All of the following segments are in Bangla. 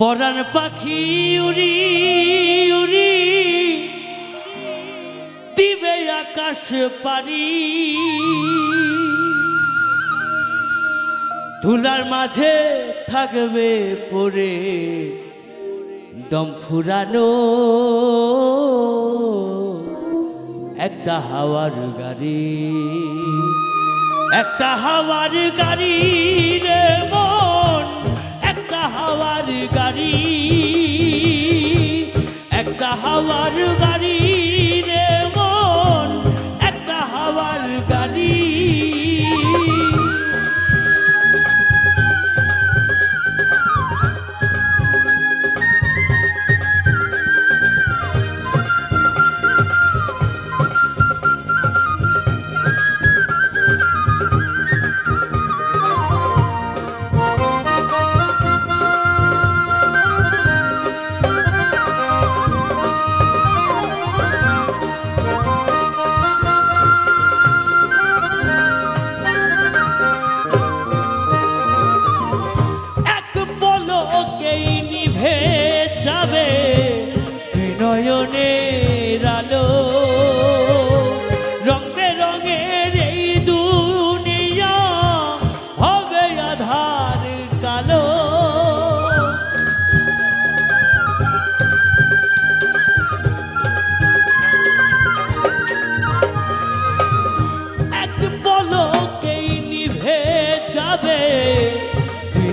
পরাণ পাখি উড়ি উড়ি। দিবে আকাশ পারি ধুলার মাঝে থাকবে পরে দম ফুরানো। একটা হাওয়ার গাড়ি, একটা হাওয়ার গাড়ি। একটা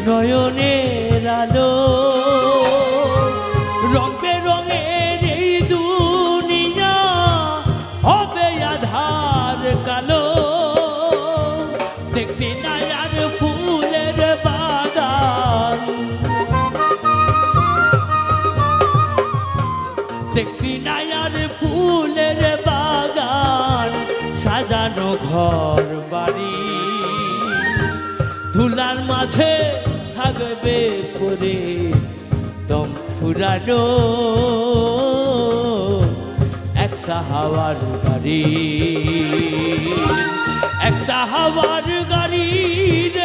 নয়নের আলো। রং বেরঙের এই দুনিয়া হবে আধার কালো। দেখবি না আর ফুলের বাগান। দেখবি না আর ফুলের বাগান। সাজানো ঘর বাড়ি, ধুলার মাঝে থাকবে পরে দম ফুরানো। একটা হাওয়ার গাড়ি একটা হাওয়ার গাড়ি রে।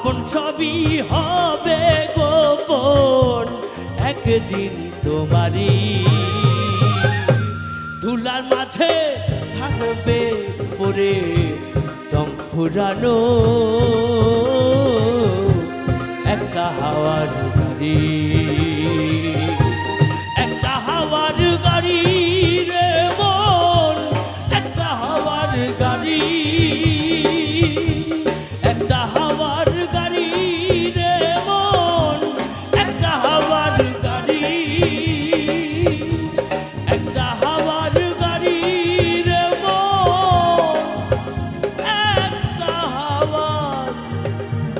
আপন ছবি হবে গোপন? একদিন তোমারই। ধুলার মাঝে থাকবে পরে দম ফুরানো। একটা হাওয়ার গাড়ি। একটা হাওয়ার গাড়ি রে মন। একটা হাওয়ার গাড়ি।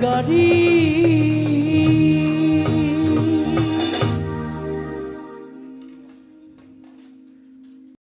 গাড়ি